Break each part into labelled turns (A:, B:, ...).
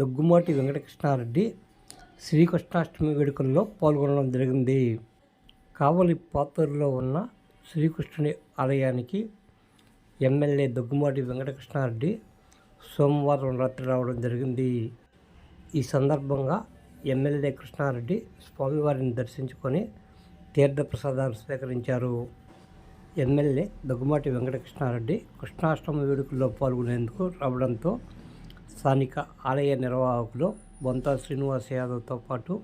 A: దగ్గుమాటి వెంకటకృష్ణారెడ్డి శ్రీకృష్ణాష్టమి వేడుకల్లో పాల్గొనడం జరిగింది. కావలి పాతూరులో ఉన్న శ్రీకృష్ణుని ఆలయానికి ఎమ్మెల్యే దగ్గుమాటి వెంకటకృష్ణారెడ్డి సోమవారం రాత్రి రావడం జరిగింది. ఈ సందర్భంగా ఎమ్మెల్యే కృష్ణారెడ్డి స్వామివారిని దర్శించుకొని తీర్థప్రసాదాలు స్వీకరించారు. ఎమ్మెల్యే దగ్గుమాటి వెంకటకృష్ణారెడ్డి కృష్ణాష్టమి వేడుకల్లో పాల్గొనేందుకు రావడంతో స్థానిక ఆలయ నిర్వాహకులు బొంతా శ్రీనివాస్ యాదవ్తో పాటు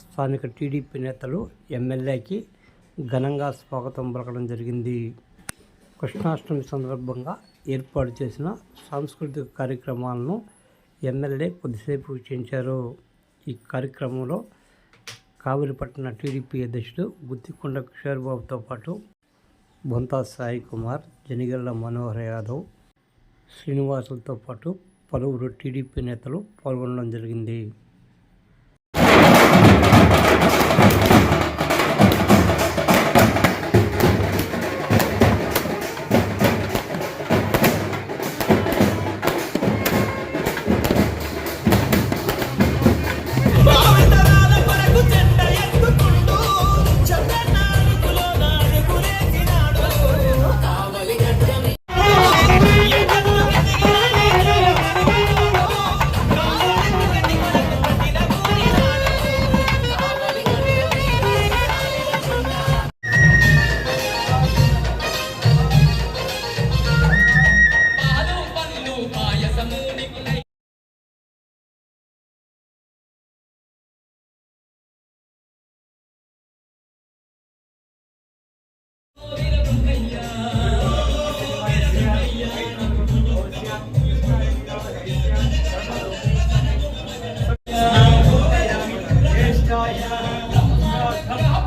A: స్థానిక టీడీపీ నేతలు ఎమ్మెల్యేకి ఘనంగా స్వాగతం పలకడం జరిగింది. కృష్ణాష్టమి సందర్భంగా ఏర్పాటు చేసిన సాంస్కృతిక కార్యక్రమాలను ఎమ్మెల్యే కొద్దిసేపు వీక్షించారు ఈ కార్యక్రమంలో కావిలిపట్న టీడీపీ అధ్యక్షుడు గుత్తికొండ కిషోర్ బాబుతో పాటు బొంతా సాయి కుమార్ జనిగల్ల మనోహర్ యాదవ్ శ్రీనివాసులతో పాటు పలువురు టీడీపీ నేతలు పాల్గొనడం జరిగింది.
B: Come on.